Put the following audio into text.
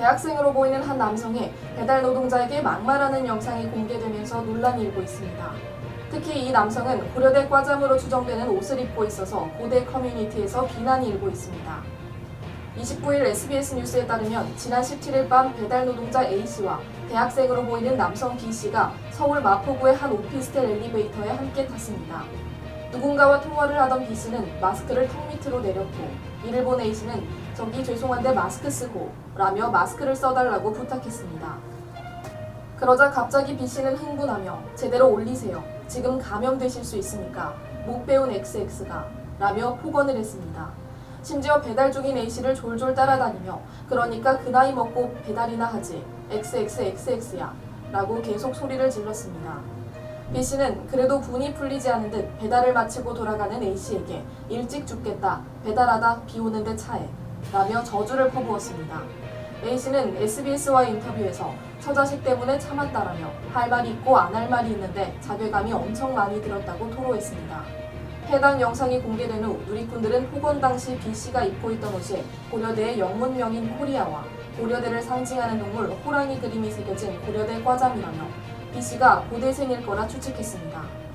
대학생으로 보이는 한 남성이 배달 노동자에게 막말하는 영상이 공개되면서 논란이 일고 있습니다. 특히 이 남성은 고려대 과장으로 추정되는 옷을 입고 있어서 고대 커뮤니티에서 비난이 일고 있습니다. 29일 SBS 뉴스에 따르면 지난 17일 밤 배달 노동자 A씨와 대학생으로 보이는 남성 B씨가 서울 마포구의 한 오피스텔 엘리베이터에 함께 탔습니다. 누군가와 통화를 하던 B씨는 마스크를 턱 밑으로 내렸고 이를 본 A씨는 저기 죄송한데 마스크 쓰고 라며 마스크를 써달라고 부탁했습니다. 그러자 갑자기 B씨는 흥분하며 제대로 올리세요. 지금 감염되실 수 있으니까 못 배운 XX가 라며 폭언을 했습니다. 심지어 배달 중인 A씨를 졸졸 따라다니며 그러니까 그 나이 먹고 배달이나 하지 XXXX야 라고 계속 소리를 질렀습니다. B씨는 그래도 분이 풀리지 않은 듯 배달을 마치고 돌아가는 A씨에게 일찍 죽겠다 배달하다 비 오는데 차에 라며 저주를 퍼부었습니다. A씨는 SBS와의 인터뷰에서 처자식 때문에 참았다라며 할 말이 있고 안 할 말이 있는데 자괴감이 엄청 많이 들었다고 토로했습니다. 해당 영상이 공개된 후 누리꾼들은 폭언 당시 B씨가 입고 있던 옷에 고려대의 영문명인 코리아와 고려대를 상징하는 동물 호랑이 그림이 새겨진 고려대 과잠이라며 B씨가 고대생일 거라 추측했습니다.